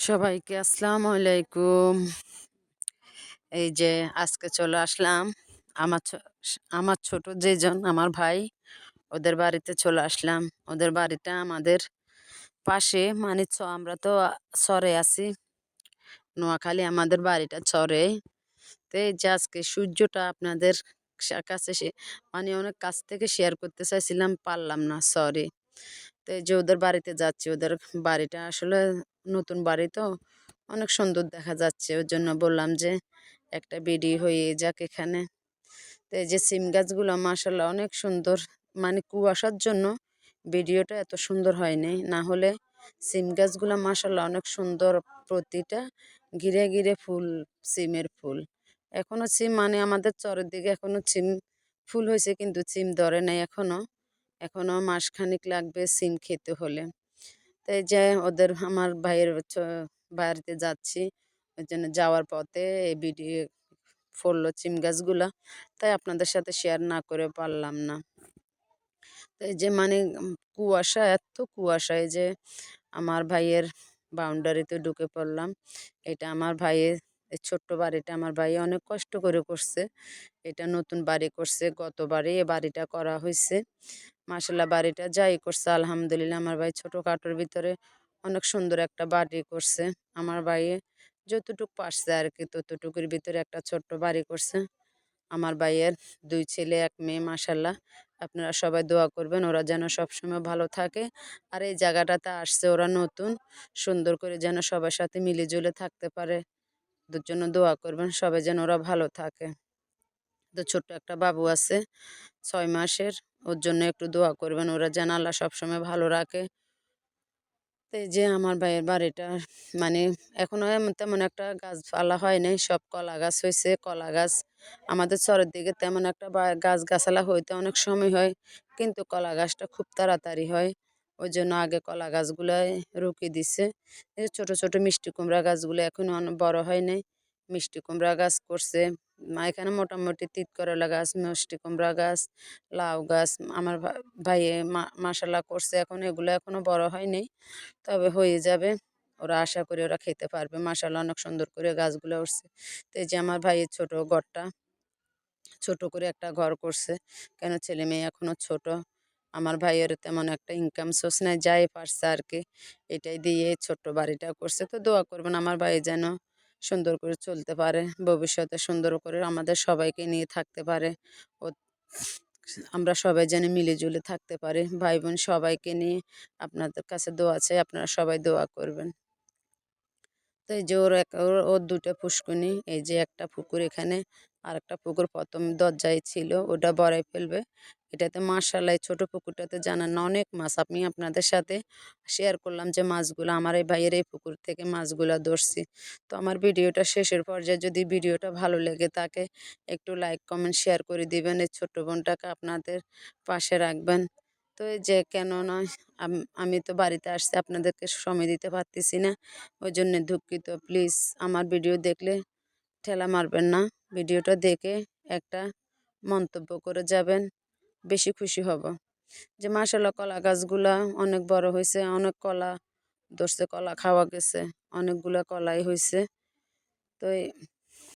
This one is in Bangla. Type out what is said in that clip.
সবাইকে আসসালাম আলাইকুম। এই যে আজকে চলে আসলাম। আমার ছ- আমার ছোট যেজন, আমার ভাই, ওদের বাড়িতে চলে আসলাম। ওদের বাড়িটা আমাদের পাশে মানে চ আমরা তো চরে আছি। নোয়াখালী আমাদের বাড়িটা চরে তো এই যে আজকে সূর্যটা আপনাদের কাছে মানে অনেক কাছ থেকে শেয়ার করতে চাইছিলাম, পারলাম না সরি তো যে ওদের বাড়িতে যাচ্ছি, ওদের বাড়িটা আসলে নতুন বাড়ি তো, অনেক সুন্দর দেখা যাচ্ছে। ওর জন্য বললাম যে, একটা বিডি হয়ে যাক এখানে। তো এই যে, সিম গাছগুলো মাসাল্লাহ অনেক সুন্দর। মানে কুয়াশার জন্য ভিডিওটা এত সুন্দর হয়নি। না হলে সিম গাছগুলো মাসাল্লাহ অনেক সুন্দর প্রতিটা ঘিরে ঘিরে ফুল, সিমের ফুল। এখনও সিম মানে আমাদের চরের দিকে এখনও সিম ফুল হয়েছে, কিন্তু সিম ধরে নাই এখনও। এখনও মাসখানিক লাগবে সিম খেতে হলে। তাই যে ওদের, আমার ভাইয়ের বাড়িতে যাচ্ছি। ওই জন্য যাওয়ার পথে এই ভিডিও ফললো সিম গাছগুলা। তাই আপনাদের সাথে শেয়ার না করে পারলাম না। তো এই যে মানে কুয়াশা, এত এই যে আমার ভাইয়ের বাউন্ডারিতে ঢুকে পড়লাম। এটা আমার ভাইয়ের এই ছোট্ট বাড়িটা আমার ভাই অনেক কষ্ট করে করছে। এটা নতুন বাড়ি করছে গতবারে এ বাড়িটা করা হয়েছে মাসাল্লাহ বাড়িটা যাই করছে, আলহামদুলিল্লাহ। আমার ভাই ছোটোখাটোর ভিতরে অনেক সুন্দর একটা বাড়ি করছে। আমার ভাইয়ে যতটুকু পারছে আর কি ততটুকুর ভিতরে একটা ছোট্ট বাড়ি করছে। আমার ভাইয়ের দুই ছেলে, এক মেয়ে মাসাল্লাহ আপনারা সবাই দোয়া করবেন, ওরা যেন সবসময় ভালো থাকে। আর এই জায়গাটাতে আসছে ওরা নতুন, সুন্দর করে যেন সবার সাথে মিলেজুলে থাকতে পারে। জন্য দোয়া করবেন, সবাই যেন ওরা ভালো থাকে। তো ছোট্ট একটা বাবু আছে, ছয় মাসের। ওর জন্য একটু দোয়া করবেন, ওরা যেন আল্লাহ সবসময় ভালো রাখে। তো যে আমার ভাইয়ের বাড়িটা মানে এখনও এমন তেমন একটা গাছপালা হয় নাই, সব কলা গাছ হয়েছে, কলা গাছ। আমাদের চরের দিকে তেমন একটা গাছ গাছালা হইতে অনেক সময় হয়, কিন্তু কলা গাছটা খুব তাড়াতাড়ি হয়। ওই জন্য আগে কলা গাছগুলাই রুকি দিছে। ছোট ছোট মিষ্টি কুমড়া গাছগুলো এখনও অনেক বড় হয় নাই। মিষ্টি কুমড়া গাছ করছে। এখানে মোটামুটি তিত করলা গাছ, মিষ্টি কুমড়া গাছ, লাউ গাছ, আমার ভাইয়ে মাসাল্লাহ করছে। এখন এগুলো এখনও বড় হয়নি, তবে হয়ে যাবে। ওরা আশা করি ওরা খেতে পারবে। মাসাল্লাহ অনেক সুন্দর করে গাছগুলো উঠছে। তো এই যে আমার ভাইয়ের ছোট ঘরটা, ছোট করে একটা ঘর করছে। কেন ছেলে মেয়ে এখনও ছোট। আমার ভাইয়ের তেমন একটা ইনকাম সোর্স নাই, যাই পারছে আর কি। এটাই দিয়ে ছোট্ট বাড়িটা করছে। তো দোয়া করবেন আমার ভাই যেন সুন্দর করে চলতে পারে, ভবিষ্যতে সুন্দর করে আমাদের সবাইকে নিয়ে থাকতে পারে। ও আমরা সবাই যেন মিলেজুলে থাকতে পারি। ভাই বোন সবাইকে নিয়ে আপনাদের কাছে দোয়া চাই, আপনারা সবাই দোয়া করবেন। তো এই যে ওর এক, ওর দুটো পুষ্কুনি এই যে একটা পুকুর এখানে আর একটা পুকুর প্রথম দরজায় ছিল, ওটা বড়াই ফেলবে। এটাতে মাসাল্লাহ এই ছোটো পুকুরটাতে জানান অনেক মাছ। আমি আপনাদের সাথে শেয়ার করলাম যে মাছগুলো, আমার এই ভাইয়ের এই পুকুর থেকে মাছগুলো ধরছি। তো আমার ভিডিওটা শেষের পর্যায়ে যদি ভিডিওটা ভালো লেগে থাকে, একটু লাইক কমেন্ট শেয়ার করে দিবেন। এই ছোট্ট বোনটাকে আপনাদের পাশে রাখবেন। তো এই যে কেন নয়, আমি তো বাড়িতে আসছি আপনাদেরকে সময় দিতে পারতেছি না, ওই জন্য দুঃখিত। প্লিজ আমার ভিডিও দেখলে ঠেলা মারবেন না। ভিডিওটা দেখে একটা মন্তব্য করে যাবেন। বেশি খুশি হব। যে মাসাল্লাহ কলা গাছগুলা অনেক বড় হয়েছে অনেক কলা ধরছে, কলা খাওয়া গেছে, অনেকগুলা কলাই হয়েছে তো